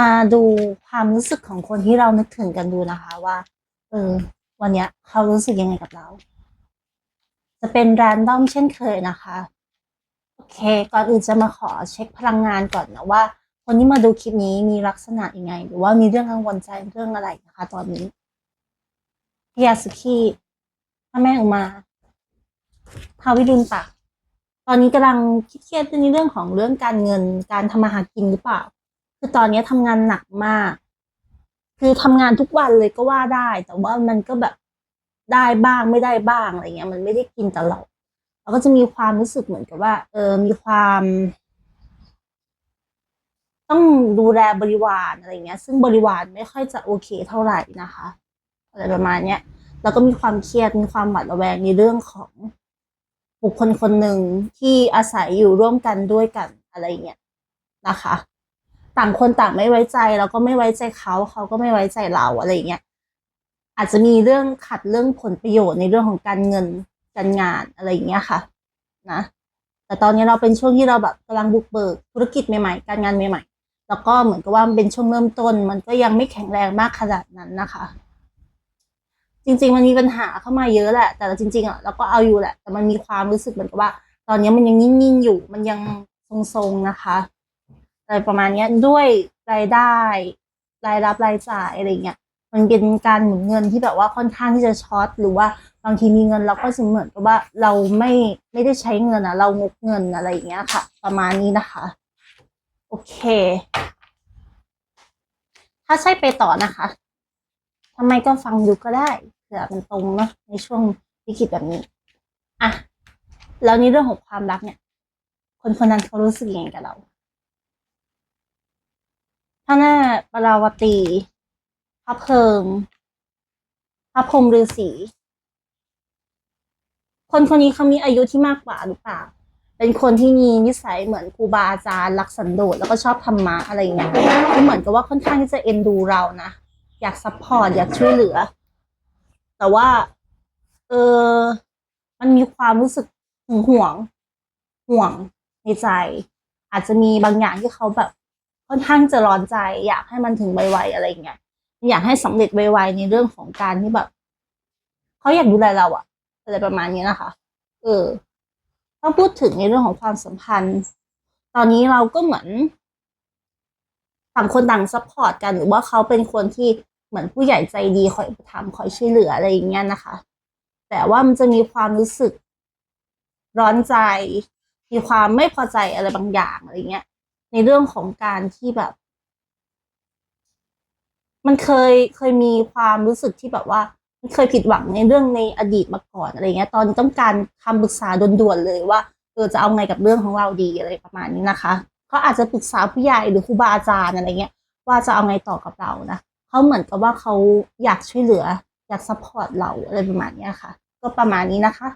มาดูความรู้สึกของคนที่เรานึกถึงกันดูนะคะว่าเออวันเนี้ยเขารู้สึกยังไงกับเรา จะเป็นแรนดอมเช่นเคยนะคะโอเค ก่อนอื่นจะมาขอเช็คพลังงานก่อนนะว่า คนที่มาดูคลิปนี้มีลักษณะยังไง หรือว่ามีเรื่องกังวลใจเรื่องอะไรนะคะ ตอนนี้พยาสุขีพระแม่อุมาพาวิรุณตักตอนนี้กำลังคิดเครียดในเรื่องของเรื่องการเงินการทำมาหากินหรือเปล่า คือตอนนี้ทำงานหนักมาก คือทำงานทุกวันเลยก็ว่าได้ แต่ว่ามันก็แบบได้บ้างไม่ได้บ้างอะไรเงี้ย มันไม่ได้กินตลอดเราก็จะมีความรู้สึกเหมือนกับว่า เออมีความ ต้องดูแลบริวารอะไรเงี้ย ซึ่งบริวารไม่ค่อยจะโอเคเท่าไหร่นะคะอะไรประมาณเนี้ยแล้วก็มีความเครียดมีความหวาดระแวงในเรื่องของบุคคลคนหนึ่งที่อาศัยอยู่ร่วมกันด้วยกันอะไรเงี้ยนะคะ ต่างคนต่างไม่ไว้ใจเราก็ไม่ไว้ใจเขาเขาก็ไม่ไว้ใจเราอะไรเงี้ยอาจจะมีเรื่องขัดเรื่องผลประโยชน์ในเรื่องของการเงินการงานอะไรอย่างเงี้ยค่ะ นะ แต่ตอนนี้เราเป็นช่วงที่เราแบบกำลังบุกเบิกธุรกิจใหม่ๆ การงานใหม่ ๆ แล้วก็เหมือนกับว่ามันเป็นช่วงเริ่มต้น มันก็ยังไม่แข็งแรงมากขนาดนั้นนะคะ จริง ๆ มันมีปัญหาเข้ามาเยอะแหละ แต่จริงๆอะเราก็เอาอยู่แหละ แต่มันมีความรู้สึกเหมือนกับว่า ตอนนี้มันยังนิ่งๆอยู่ มันยังทรงๆนะคะ อะไรประมาณเนี้ยด้วยรายได้ รายรับรายจ่ายอะไรเงี้ยมันเป็นการหมุนเงินที่แบบว่าค่อนข้างที่จะช็อตหรือว่าบางทีมีเงินเราก็จะเหมือนกับว่าเราไม่ไม่ได้ใช้เงินอะเรางกเงินอะไรอย่างเงี้ยค่ะ ประมาณนี้นะคะ โอเค ถ้าใช่ไปต่อนะคะทำไมก็ฟังดูก็ได้เผื่อมันตรงเนาะในช่วงวิกฤตแบบนี้อะแล้วในเรื่องของความรักเนี่ย คนคนนั้นเขารู้สึกยังไงกับเรา ปราวตีพระเพิงพระพรมฤาษีคนคนนี้เขามีอายุที่มากกว่าหรือเปล่า เป็นคนที่มีนิสัยเหมือนครูบาอาจารย์รักสันโดษแล้วก็ชอบธรรมะอะไรอย่างเงี้ยคือเหมือนกับว่าค่อนข้างที่จะเอ็นดูเรานะอยากซัพพอร์ตอยากช่วยเหลือ แต่ว่า เออมันมีความรู้สึกหึงหวง ห่วงในใจ อาจจะมีบางอย่างที่เขาแบบ ค่อนข้างจะร้อนใจอยากให้มันถึงไวๆอะไรเงี้ยอยากให้สำเร็จไวๆในเรื่องของการที่แบบเขาอยากดูแลเราอะอะไรประมาณนี้นะคะ เออถ้าพูดถึงในเรื่องของความสัมพันธ์ ตอนนี้เราก็เหมือนต่างคนต่างซัพพอร์ตกันหรือว่าเขาเป็นคนที่เหมือนผู้ใหญ่ใจดีคอยอุปถัมภ์คอยช่วยเหลืออะไรอย่างเงี้ยนะคะ แต่ว่ามันจะมีความรู้สึกร้อนใจ มีความไม่พอใจอะไรบางอย่างอะไรเงี้ย ในเรื่องของการที่แบบ มันเคยเคยมีความรู้สึกที่แบบว่า มันเคยผิดหวังในเรื่องในอดีตมาก่อนอะไรเงี้ย ตอนต้องการคำปรึกษาด่วนๆเลยว่าเออจะเอาไงกับเรื่องของเราดีอะไรประมาณนี้นะคะเขาอาจจะปรึกษาผู้ใหญ่หรือครูบาอาจารย์อะไรเงี้ย ว่าจะเอาไงต่อกับเรานะเขาเหมือนกับว่าเขาอยากช่วยเหลือ อยากซัพพอร์ตเราอะไรประมาณนี้ค่ะ ก็ประมาณนี้นะคะ